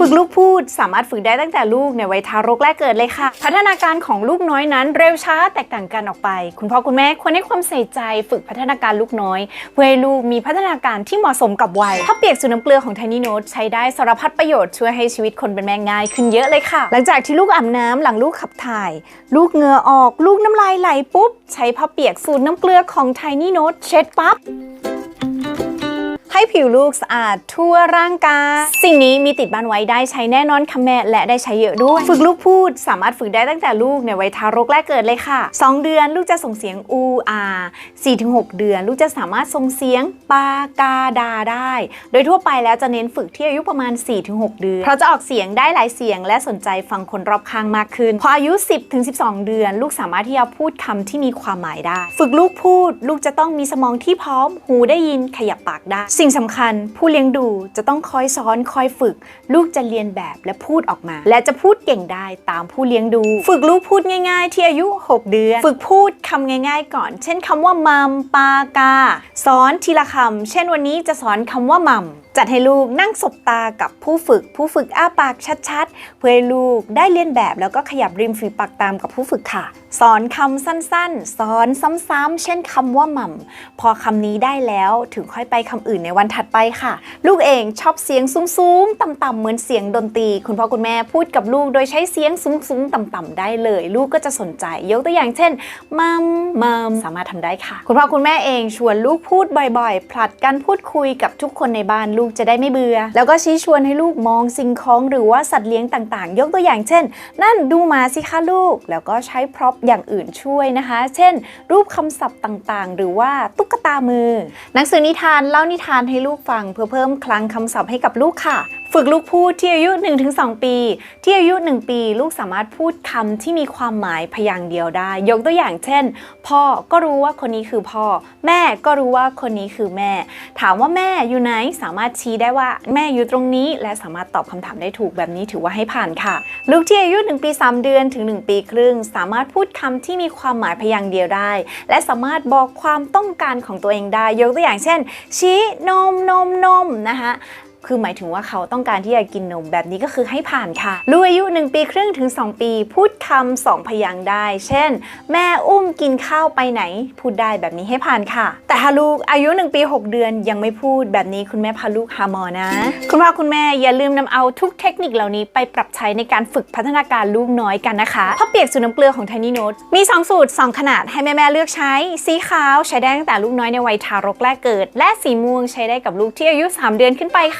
ฝึกลูกพูดสามารถฝึกได้ตั้งแต่ลูกในวัยทารกแรกเกิดเลยค่ะ พัฒนาการของลูกน้อยนั้นเร็วช้าแตกต่างกันออกไป คุณพ่อคุณแม่ควรให้ความใส่ใจฝึกพัฒนาการลูกน้อย เพื่อให้ลูกมีพัฒนาการที่เหมาะสมกับวัยถ้าเปียกสูน้ำเกลือของ Tiny Note ใช้ได้สารพัดประโยชน์ช่วยให้ชีวิตคนเป็นแม่ง่ายขึ้นเยอะเลยค่ะ หลังจากที่ลูกอาบน้ำหลังลูกขับถ่าย ลูกเหงื่อออก ลูกน้ำลายไหลปุ๊บใช้ผ้าเปียกสูตรน้ำเกลือของ Tiny Note เช็ดปั๊บ ให้ผิวลูกสะอาดทั่วร่างกาย สิ่งนี้มีติดบ้านไว้ได้ใช้แน่นอนค่ะแม่และได้ใช้เยอะด้วย ฝึกลูกพูดสามารถฝึกได้ตั้งแต่ลูกในวัยทารกแรกเกิดเลยค่ะ 2 เดือนลูกจะส่งเสียงอูอา4-6เดือน ลูกจะสามารถส่งเสียงปากาดาได้ โดยทั่วไปแล้วจะเน้นฝึกที่อายุประมาณ 4-6 เดือน เพราะจะออกเสียงได้หลายเสียง และสนใจฟังคนรอบข้างมากขึ้น พออายุ 10-12 เดือน ลูกสามารถที่จะพูดคำที่มีความหมายได้ ฝึกลูกพูด ลูกจะต้องมีสมองที่พร้อม หูได้ยินขยับปากได้ สิ่งสำคัญผู้เลี้ยงดูจะต้องคอยสอนคอยฝึก ลูกจะเรียนแบบและพูดออกมา และจะพูดเก่งได้ตามผู้เลี้ยงดู ฝึกลูกพูดง่าย ๆ ที่อายุ 6 เดือน ฝึกพูดคำง่าย ๆ ก่อน เช่นคำว่ามัมปากา สอนทีละคำเช่นวันนี้จะสอนคำว่ามัม จัดให้ลูกนั่งสบตากับผู้ฝึก ผู้ฝึกอ้าปากชัดๆ เพื่อให้ลูกได้เรียนแบบแล้วก็ขยับริมฝีปากตามกับผู้ฝึกค่ะ สอนคำสั้นๆ สอนซ้ำๆ เช่นคำว่าหม่ำพอคำนี้ได้แล้วถึงค่อยไปคำอื่นในวันถัดไปค่ะ ลูกเองชอบเสียงสูงๆ ต่ำๆ เหมือนเสียงดนตรี คุณพ่อคุณแม่พูดกับลูกโดยใช้เสียงสูงๆ ต่ำๆ ได้เลย ลูกก็จะสนใจ ยกตัวอย่างเช่นมัมมัมสามารถทำได้ค่ะ คุณพ่อคุณแม่เองชวนลูกพูดบ่อยๆ ผลัดกันพูดคุยกับทุกคนในบ้านลูกจะได้ไม่เบื่อ แล้วก็ชี้ชวนให้ลูกมองสิ่งของหรือว่าสัตว์เลี้ยงต่างๆ ยกตัวอย่างเช่น นั่นดูมาสิคะลูก แล้วก็ใช้พร็อพอย่างอื่นช่วยนะคะ เช่น รูปคำศัพท์ต่างๆ หรือว่าตุ๊กตามือ หนังสือนิทานเล่านิทานให้ลูกฟังเพื่อเพิ่มคลังคำศัพท์ให้กับลูกค่ะ ฝึกลูกพูดที่อายุ 1-2 ปี ที่อายุ 1 ปี ลูกสามารถพูดคำที่มีความหมายพยางค์เดียวได้ ยกตัวอย่างเช่น พ่อก็รู้ว่าคนนี้คือพ่อ แม่ก็รู้ว่าคนนี้คือแม่ ถามว่าแม่อยู่ไหนสามารถชี้ได้ว่าแม่อยู่ตรงนี้ และสามารถตอบคำถามได้ถูกแบบนี้ถือว่าให้ผ่านค่ะ ลูกที่อายุ 1 ปี 3 เดือนถึง 1 ปีครึ่ง สามารถพูดคำที่มีความหมายพยางค์เดียวได้ และสามารถบอกความต้องการของตัวเองได้ ยกตัวอย่างเช่น ชี้นมนมนมนะคะ คือหมายถึงว่าเขาต้องการที่จะกินนมแบบนี้ก็คือให้ผ่านค่ะ ลูกอายุ 1 ปีครึ่งถึง 2 ปี พูดคำสองพยางได้ เช่น แม่อุ้มกินข้าวไปไหน พูดได้แบบนี้ให้ผ่านค่ะ แต่ถ้าลูกอายุ 1 ปี 6 เดือนยังไม่พูดแบบนี้คุณแม่พาลูกหาหมอนะ คุณพ่อคุณแม่อย่าลืมนำเอาทุกเทคนิคเหล่านี้ไปปรับใช้ในการฝึกพัฒนาการลูกน้อยกันนะคะผ้าเปียกสูตรน้ำเกลือของ Tiny Note มี 2 สูตร 2 ขนาดให้แม่ๆเลือกใช้ สีขาวใช้ได้ตั้งแต่ลูกน้อยในวัยทารกแรกเกิด และสีม่วงใช้ได้กับลูกที่อายุ 3 เดือนขึ้นไปค่ะ